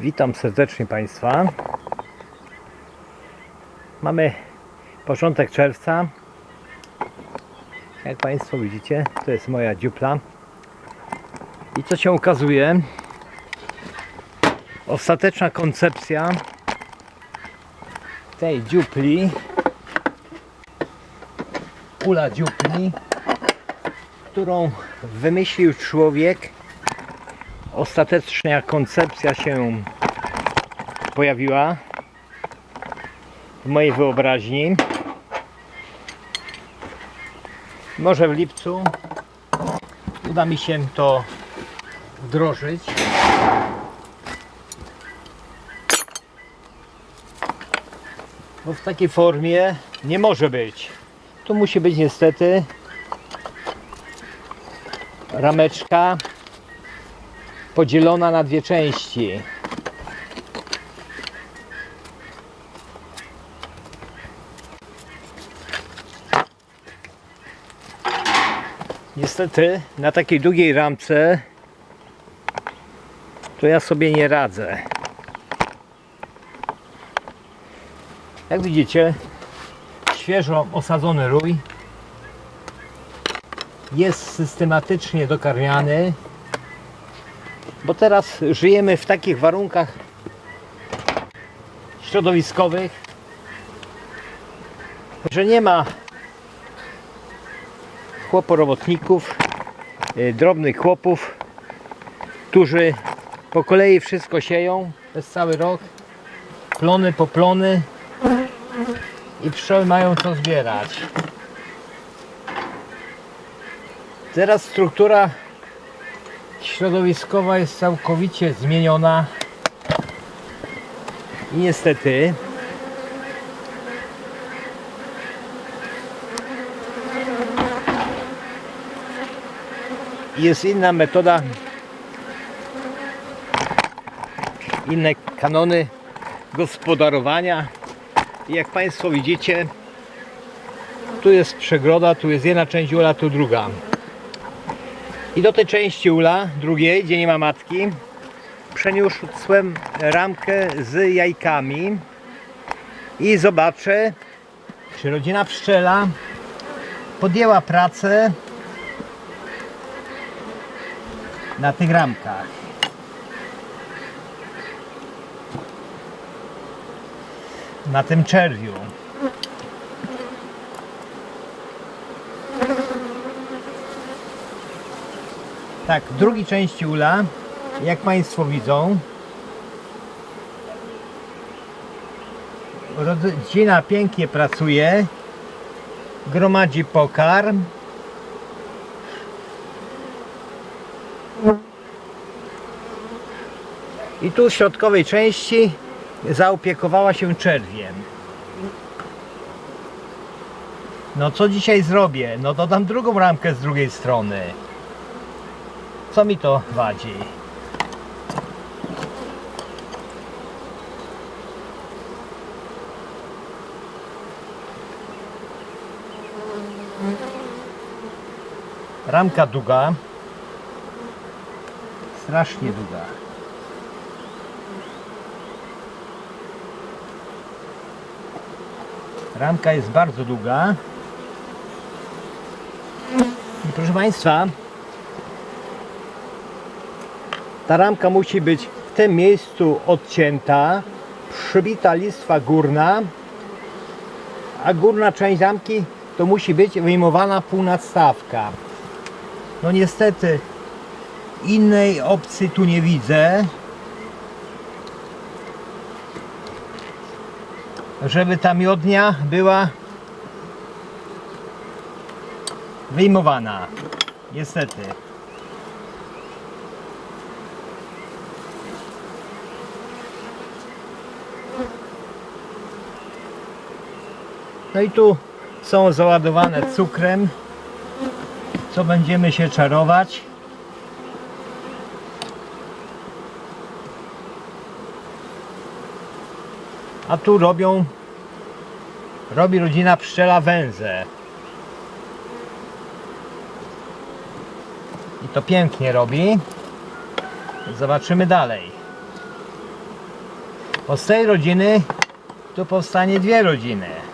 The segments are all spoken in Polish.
Witam serdecznie Państwa. Mamy początek czerwca. Jak Państwo widzicie, to jest moja dziupla. I co się ukazuje? Ostateczna koncepcja tej dziupli, ula dziupli, którą wymyślił człowiek ostateczna koncepcja się pojawiła w mojej wyobraźni. Może w lipcu uda mi się to wdrożyć. Bo w takiej formie nie może być. Tu musi być niestety rameczka podzielona na dwie części. Niestety na takiej długiej ramce to ja sobie nie radzę. Jak widzicie, świeżo osadzony rój jest systematycznie dokarmiany bo teraz żyjemy w takich warunkach środowiskowych, że nie ma chłoporobotników, y, drobnych chłopów, którzy po kolei wszystko sieją przez cały rok, plony po plony i pszczoły mają co zbierać. Teraz struktura środowiskowa jest całkowicie zmieniona. I niestety. Jest inna metoda. Inne kanony gospodarowania. Jak Państwo widzicie tu jest przegroda, tu jest jedna część ula, tu druga i do tej części ula, drugiej, gdzie nie ma matki, przeniosłem ramkę z jajkami i zobaczę, czy rodzina pszczela podjęła pracę na tych ramkach. Na tym czerwiu. Tak, w drugiej części ula, jak Państwo widzą, rodzina pięknie pracuje, gromadzi pokarm. I tu w środkowej części zaopiekowała się czerwiem. No co dzisiaj zrobię? No dodam drugą ramkę z drugiej strony. Co mi to wadzi? Ramka długa. Strasznie długa. Ramka jest bardzo długa. I proszę Państwa, ta ramka musi być w tym miejscu odcięta, przybita listwa górna, a górna część ramki to musi być wyjmowana półnadstawka. No niestety innej opcji tu nie widzę. Żeby ta miodnia była wyjmowana. Niestety. No i tu są załadowane cukrem, co będziemy się czarować. A tu robią, robi rodzina pszczela węzę. I to pięknie robi. Zobaczymy dalej. Bo z tej rodziny tu powstanie dwie rodziny.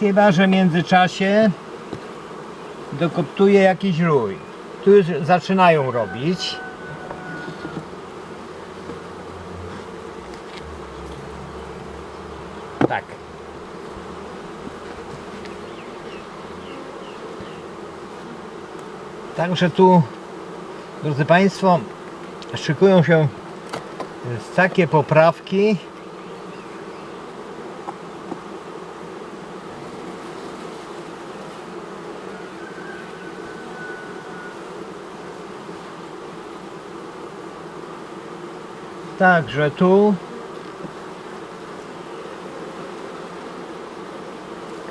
Chyba, że w międzyczasie dokoptuje jakiś rój. Tu już zaczynają robić. Tak. Także tu, drodzy Państwo, szykują się takie poprawki. Także tu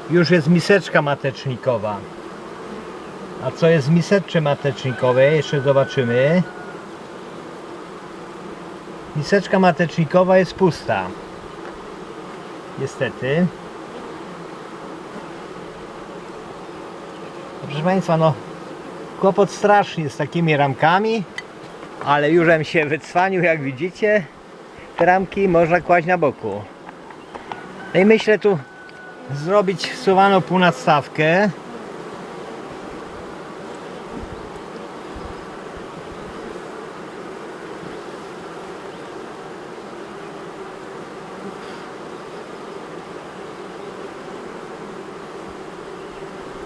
już jest miseczka matecznikowa. A co jest w miseczce matecznikowej? Jeszcze zobaczymy. Miseczka matecznikowa jest pusta. Niestety. Proszę Państwa, no kłopot strasznie z takimi ramkami, ale już em się wycwanił, jak widzicie. Te ramki można kłaść na boku. No i myślę tu zrobić wsuwaną półnadstawkę.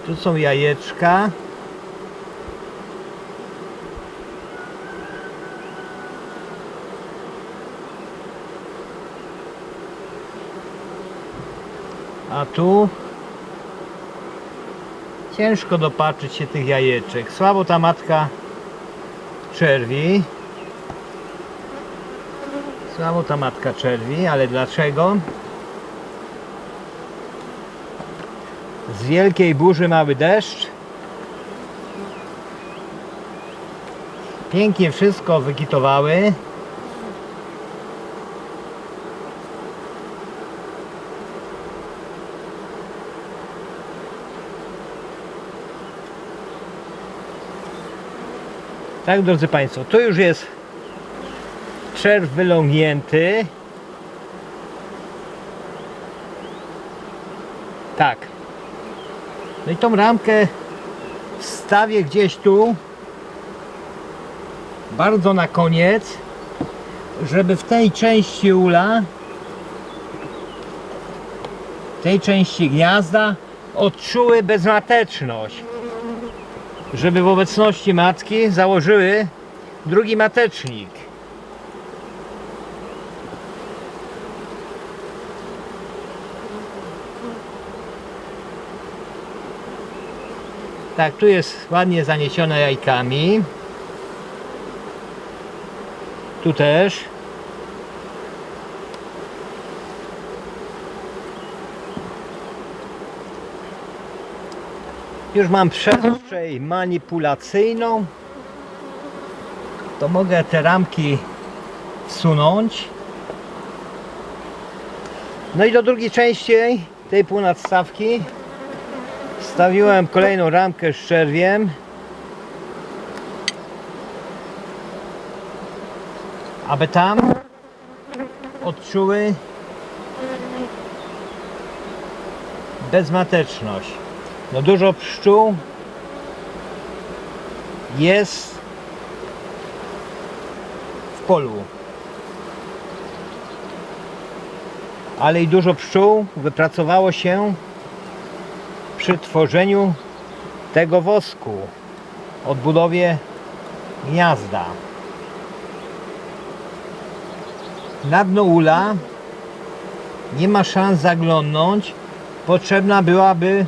Tu są jajeczka. A tu ciężko dopatrzyć się tych jajeczek. Słabo ta matka czerwi. Słabo ta matka czerwi, ale dlaczego? Z wielkiej burzy mały deszcz. Pięknie wszystko wykitowały. Tak, drodzy Państwo, tu już jest czerw wylągnięty. Tak. No i tą ramkę wstawię gdzieś tu. Bardzo na koniec, żeby w tej części ula, tej części gniazda odczuły bezmateczność żeby w obecności matki założyły drugi matecznik. Tak, tu jest ładnie zaniesione jajkami. Tu też. Już mam przestrzeń manipulacyjną. To mogę te ramki wsunąć. No i do drugiej części tej półnadstawki wstawiłem kolejną ramkę z czerwiem. Aby tam odczuły bezmateczność. No dużo pszczół jest w polu. Ale i dużo pszczół wypracowało się przy tworzeniu tego wosku, odbudowie gniazda. Na dno ula nie ma szans zaglądnąć. Potrzebna byłaby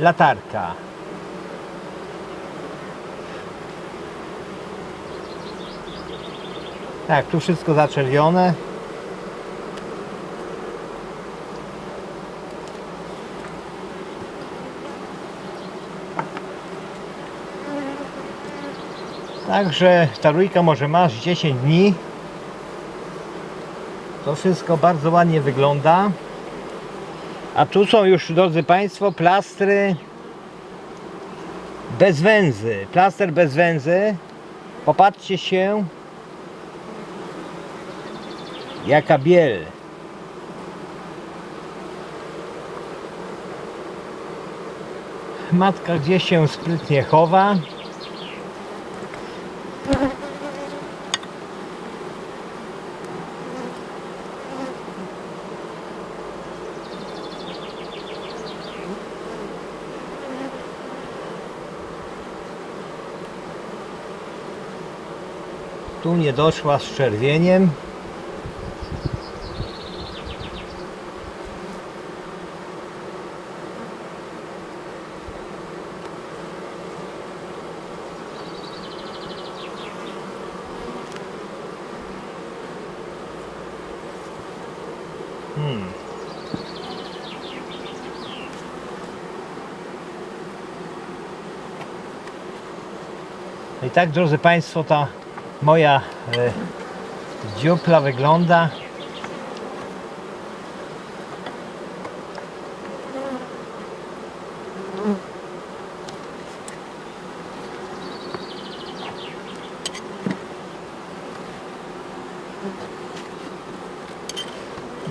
latarka. Tak, tu wszystko zaczerwione. Także ta rójka może masz 10 dni. To wszystko bardzo ładnie wygląda. A tu są już, drodzy Państwo, plastry bez węzy. Plaster bez węzy. Popatrzcie się, Jaka biel. Matka gdzieś się sprytnie chowa. Tu nie doszła z czerwieniem. Hmm. No I tak, drodzy Państwo, ta moja e, dziupla wygląda.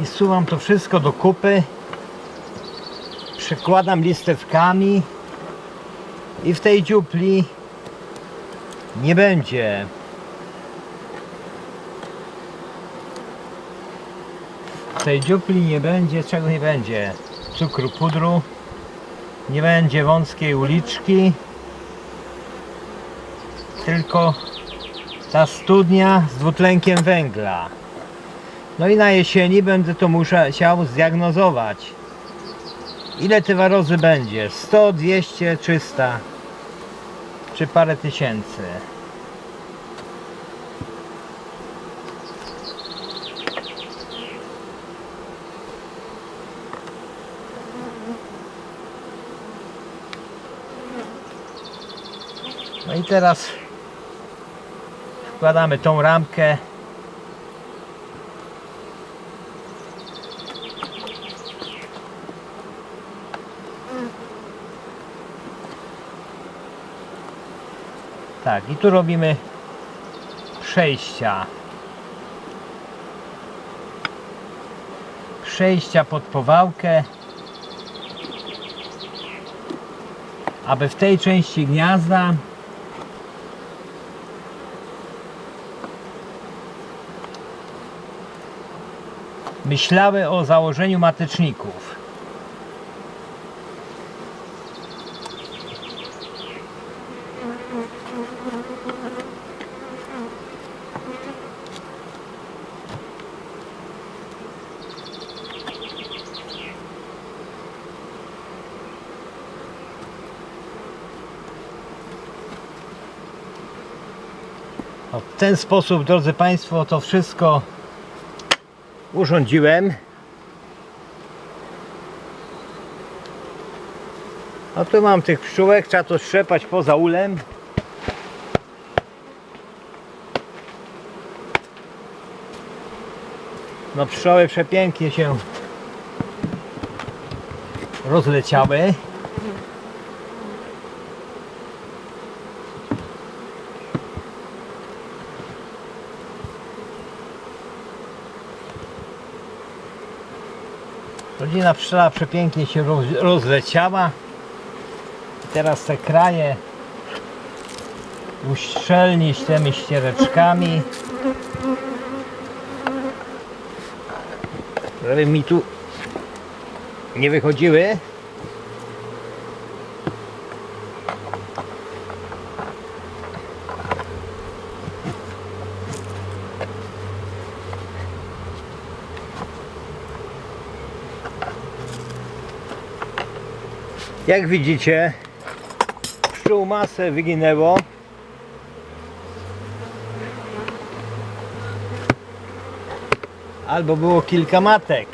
I suwam to wszystko do kupy. Przykładam listewkami i w tej dziupli nie będzie tej dziupli nie będzie, czego nie będzie? Cukru, pudru, nie będzie wąskiej uliczki, tylko ta studnia z dwutlenkiem węgla. No i na jesieni będę to musiał zdiagnozować. Ile tywarozy będzie? 100, 200, 300 czy parę tysięcy? I teraz wkładamy tą ramkę. Tak, i tu robimy przejścia. Przejścia pod powałkę. Aby w tej części gniazda myślały o założeniu mateczników. W ten sposób, drodzy Państwo, to wszystko urządziłem. No tu mam tych pszczółek, trzeba to strzepać poza ulem. No pszczoły przepięknie się rozleciały. Rodzina pszczela przepięknie się roz, rozleciała. I teraz te kraje uszczelnić tymi ściereczkami. Żeby mi tu nie wychodziły. Jak widzicie, pszczół masę wyginęło. Albo było kilka matek.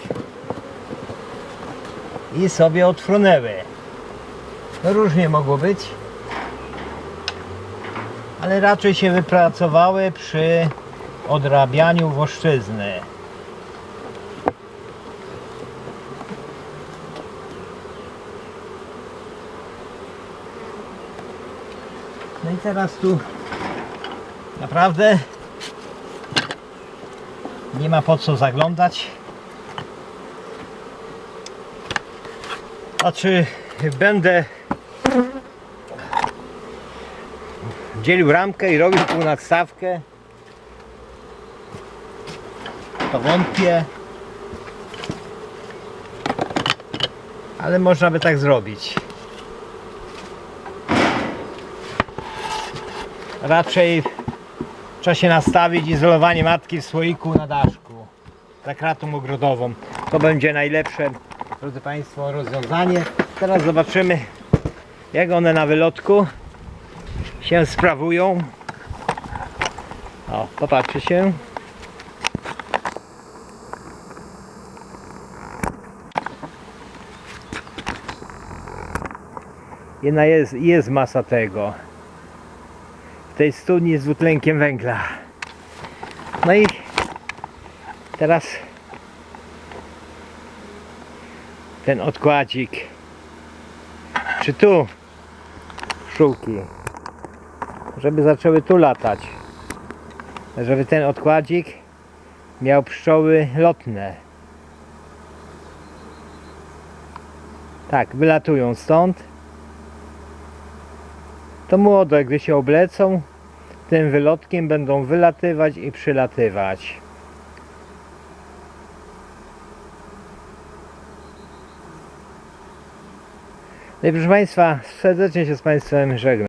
I sobie odfrunęły. No różnie mogło być. Ale raczej się wypracowały przy odrabianiu woszczyzny. Teraz tu naprawdę Nie ma po co zaglądać. A czy będę dzielił ramkę i robił pół nadstawkę? To wątpię. Ale można by tak zrobić. Raczej trzeba się nastawić izolowanie matki w słoiku na daszku. Za kratą ogrodową. To będzie najlepsze, drodzy Państwo, rozwiązanie. Teraz zobaczymy, jak one na wylotku się sprawują. O, popatrzy się. Jedna jest, jest masa tego. Tej studni z dwutlenkiem węgla. No i teraz ten odkładzik. Czy tu pszczółki, żeby zaczęły tu latać. Żeby ten odkładzik miał pszczoły lotne. Tak, wylatują stąd. To młode, gdy się oblecą, tym wylotkiem będą wylatywać i przylatywać. No i proszę Państwa, serdecznie się z Państwem żegnam.